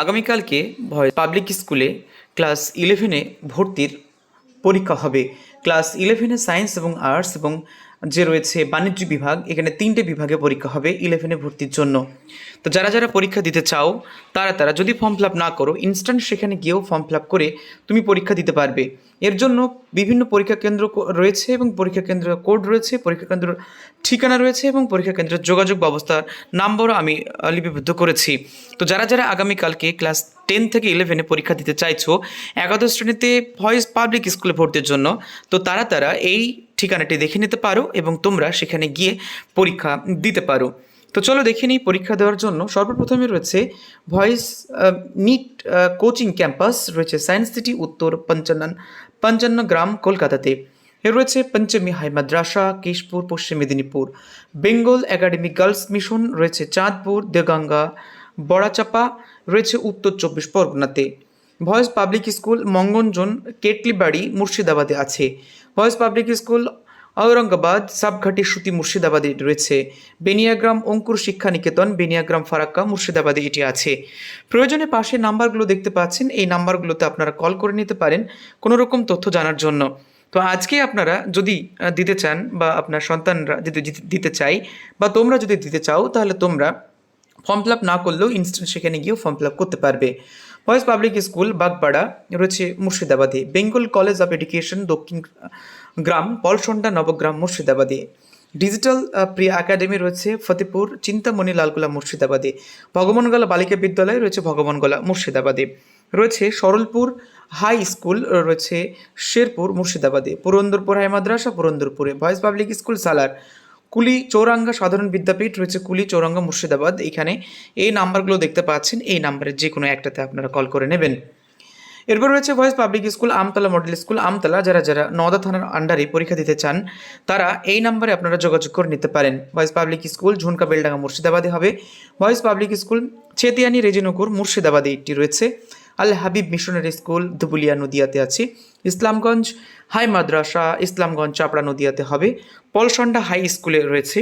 আগামীকালকে পাবলিক স্কুলে ক্লাস ইলেভেনে ভর্তির পরীক্ষা হবে। ক্লাস ইলেভেনে সায়েন্স এবং আর্টস এবং যে রয়েছে বাণিজ্য বিভাগ, এখানে তিনটে বিভাগে পরীক্ষা হবে ইলেভেনে ভর্তির জন্য। তো যারা যারা পরীক্ষা দিতে চাও, তারা তারা যদি ফর্ম ফিল আপ না করো ইনস্ট্যান্ট সেখানে গিয়েও ফর্ম ফিল আপ করে তুমি পরীক্ষা দিতে পারবে। এর জন্য বিভিন্ন পরীক্ষা কেন্দ্র রয়েছে এবং পরীক্ষা কেন্দ্র কোড রয়েছে, পরীক্ষা কেন্দ্র ঠিকানা রয়েছে এবং পরীক্ষা কেন্দ্রের যোগাযোগ ব্যবস্থার নাম্বারও আমি লিপিবদ্ধ করেছি। তো যারা যারা আগামীকালকে ক্লাস টেন থেকে ইলেভেনে পরীক্ষা দিতে চাইছো, একাদশ শ্রেণীতে ভয়েস পাবলিক স্কুলে ভর্তির জন্য, তো তারা তারা এই ঠিকানাটি দেখে নিতে পারো এবং তোমরা সেখানে গিয়ে পরীক্ষা দিতে পারো। তো চলো দেখে নিই পরীক্ষা দেওয়ার জন্য। সর্বপ্রথমে রয়েছে ভয়েস নিট কোচিং ক্যাম্পাস রয়েছে সায়েন্স সিটি উত্তর পঞ্চান্ন পঞ্চান্ন গ্রাম কলকাতাতে। এর রয়েছে পঞ্চমী হাই মাদ্রাসা, কেশপুর, পশ্চিম Medinipur. Bengal academy girls mission রয়েছে চাঁদপুর, দেগঙ্গা, বড়াচাপা, রয়েছে উত্তর চব্বিশ পরগনাতে। ভয়েস পাবলিক স্কুল মঙ্গনজন, কেটলিবাড়ি, মুর্শিদাবাদে আছে। Voice public school Aurangabad Sabghati Suti মুর্শিদাবাদে রয়েছে। বেনিয়াগ্রাম, অঙ্কুর শিক্ষা নিকেতন, বেনিয়াগ্রাম, ফারাক্কা, মুর্শিদাবাদে এটি আছে। প্রয়োজনে পাশে নাম্বারগুলো দেখতে পাচ্ছেন। এই নাম্বারগুলোতে আপনারা কল করে নিতে পারেন কোনো রকম তথ্য জানার জন্য। তো আজকে আপনারা যদি দিতে চান বা আপনার সন্তানরা যদি দিতে চাই বা তোমরা যদি দিতে চাও, তাহলে তোমরা ফর্ম ফিল আপ না করলেও ইনস্ট্যান্ট সেখানে গিয়েও ফর্ম ফিল আপ করতে পারবে। ভয়েস পাবলিক স্কুল বাগপাড়া রয়েছে মুর্শিদাবাদে। বেঙ্গল কলেজ অফ এডুকেশন দক্ষিণ গ্রাম, পলসন্ডা, নবগ্রাম, মুর্শিদাবাদে। ডিজিটাল প্রিয়া একাডেমি রয়েছে, ফতেপুর, চিন্তামণি লালগোলা, মুর্শিদাবাদে। ভগবানগোলা বালিকা বিদ্যালয় রয়েছে, ভগবানগোলা, মুর্শিদাবাদে। রয়েছে সরলপুর হাই স্কুল রয়েছে শেরপুর, মুর্শিদাবাদে। পুরন্দরপুর হাই মাদ্রাসা পুরন্দরপুরে। Voice public school Salar Kuli Chauranga সাধারণ বিদ্যাপীঠ রয়েছে কুলি চৌরাঙ্গা মুর্শিদাবাদ। এখানে এই নাম্বারগুলো দেখতে পাচ্ছেন। এই নাম্বারের যে কোনো একটাতে আপনারা কল করে নেবেন। এরপর রয়েছে voice public school, Amtala model school, Amtala. যারা যারা নওদা থানার আন্ডারে পরীক্ষা দিতে চান, তারা এই নাম্বারে আপনারা যোগাযোগ করে নিতে পারেন। Voice public school, Jhunka Beldanga মুর্শিদাবাদে হবে। Voice public school, Chhetiani Rejinagar মুর্শিদাবাদে একটি রয়েছে। আল হাবিব মিশনারি স্কুল ধুবুলিয়া নদিয়াতে আছে। ইসলামগঞ্জ হাই মাদ্রাসা, ইসলামগঞ্জ চাপড়া নদিয়াতে হবে। পলসন্ডা হাই স্কুলে রয়েছে।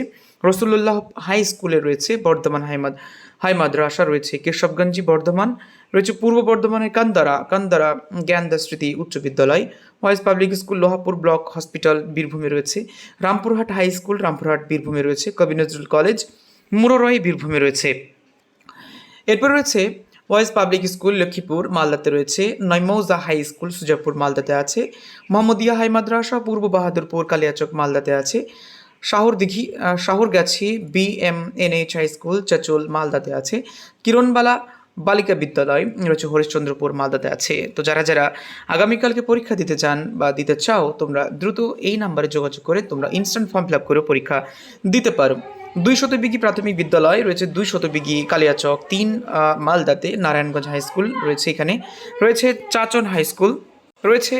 রসুল্লাহ হাই স্কুলে রয়েছে, বর্ধমান হাই মাদ, হাই মাদ্রাসা রয়েছে। কেশবগঞ্জি বর্ধমান, রয়েছে পূর্ব বর্ধমানের কান্দারা কান্দারা Gyanada Smriti Uchcha Vidyalaya voice public school Lohapur block hospital বীরভূমে রয়েছে। রামপুরহাট হাই স্কুল রামপুরহাট বীরভূমে রয়েছে। কবি নজরুল কলেজ মুররয় বীরভূমে রয়েছে। এরপর রয়েছে ভয়েস পাবলিক স্কুল লক্ষ্মীপুর মালদাতে রয়েছে। নৈমৌজা হাই স্কুল সুজাপুর মালদাতে আছে। মোহাম্মদিয়া হাই মাদ্রাসা পূর্ব বাহাদুরপুর কালিয়াচক মালদাতে আছে। শাহর দিঘি আহ, Shahargachhi H high school Chanchal মালদাতে আছে। কিরণবালা বালিকা বিদ্যালয় রয়েছে হরিশ্চন্দ্রপুর মালদাতে আছে। তো যারা যারা আগামীকালকে পরীক্ষা দিতে চান বা দিতে চাও তোমরা দ্রুত এই নাম্বারে যোগাযোগ করে তোমরা ইনস্ট্যান্ট ফর্ম ফিল আপ করে পরীক্ষা দিতে পারো। দুই শতবিঘি প্রাথমিক বিদ্যালয় রয়েছে দুই শতবিঘি কালিয়াচক তিন মালদাতে নারায়ণগঞ্জ হাই স্কুল রয়েছে এখানে। রয়েছে চাচন হাই স্কুল রয়েছে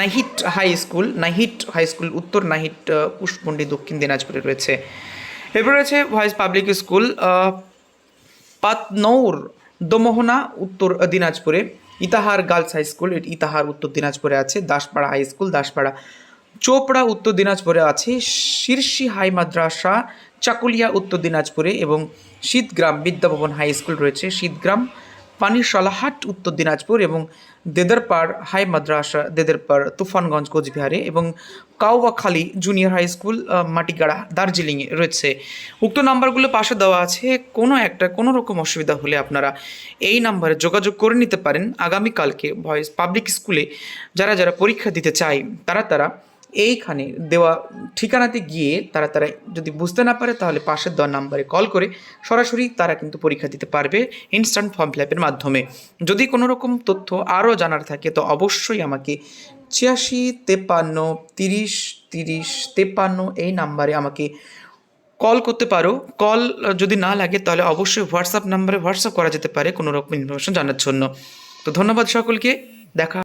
Nahit high school Nahit high school উত্তর নাহিট আহ, পুষ্পমন্ডি দক্ষিণ দিনাজপুরে রয়েছে। এরপর রয়েছে voice public school Patnaur Domohana উত্তর দিনাজপুরে। Itahar girls high school Itahar উত্তর দিনাজপুরে আছে। দাসপাড়া হাই স্কুল দাসপাড়া চোপড়া, উত্তর দিনাজপুরে আছে শীর্ষি হাই মাদ্রাসা, চাকুলিয়া, উত্তর দিনাজপুরে এবং শীতগ্রাম বিদ্যাভবন হাই স্কুল রয়েছে। শীতগ্রাম, পানিশালাহাট, উত্তর দিনাজপুর এবং দেদারপাড় হাই মাদ্রাসা, দেদারপাড় তুফানগঞ্জ, কোচবিহারে এবং Kaubakhali junior high school Matigara, দার্জিলিংয়ে রয়েছে। উক্ত নাম্বারগুলো পাশে দেওয়া আছে। কোনো একটা, কোনো রকম অসুবিধা হলে আপনারা এই নাম্বারে যোগাযোগ করে নিতে পারেন। আগামীকালকে ভয়েস পাবলিক স্কুলে যারা যারা পরীক্ষা দিতে চায়, তারা তারা এইখানে দেওয়া ঠিকানাতে গিয়ে তারা তারা যদি বুঝতে না পারে তাহলে পাশের দেওয়া নাম্বারে কল করে সরাসরি তারা কিন্তু পরীক্ষা দিতে পারবে ইনস্ট্যান্ট ফর্ম ফিল আপের মাধ্যমে। যদি কোনো রকম তথ্য আরও জানার থাকে তো অবশ্যই আমাকে ছিয়াশি তেপান্ন তিরিশ তিরিশ তেপান্ন এই নাম্বারে আমাকে কল করতে পারো। কল যদি না লাগে তাহলে অবশ্যই হোয়াটসঅ্যাপ নাম্বারে হোয়াটসঅ্যাপ করা যেতে পারে কোনো রকম ইনফরমেশন জানার জন্য। তো ধন্যবাদ সকলকে। দেখা